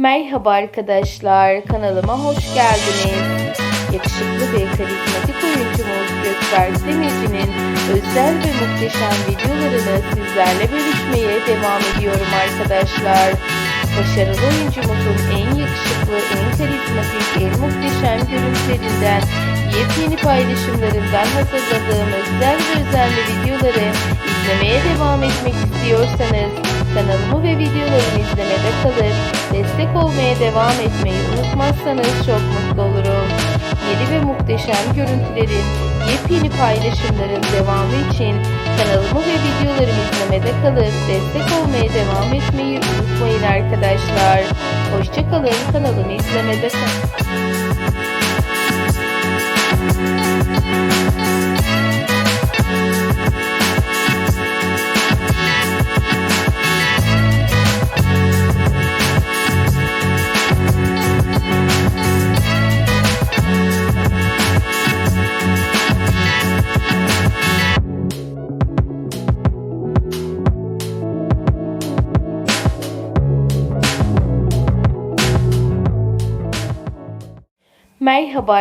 Merhaba arkadaşlar, kanalıma hoş geldiniz. Yakışıklı ve karizmatik oyuncumuz Gökberk Demirci'nin özel ve muhteşem videolarını sizlerle bölüşmeye devam ediyorum arkadaşlar. Başarılı oyuncumuzun en yakışıklı, en karizmatik, en muhteşem görüntülerinden, yepyeni paylaşımlarından hazırladığım özel ve özenli videoları izlemeye devam etmek istiyorsanız kanalımı ve videolarımı izlemede kalıp destek olmaya devam etmeyi unutmazsanız çok mutlu olurum. Yeni ve muhteşem görüntülerin, yepyeni paylaşımların devamı için kanalımı ve videolarımı izlemede kalıp destek olmaya devam etmeyi unutmayın arkadaşlar. Hoşçakalın kanalımı izlemede kalın. Merhaba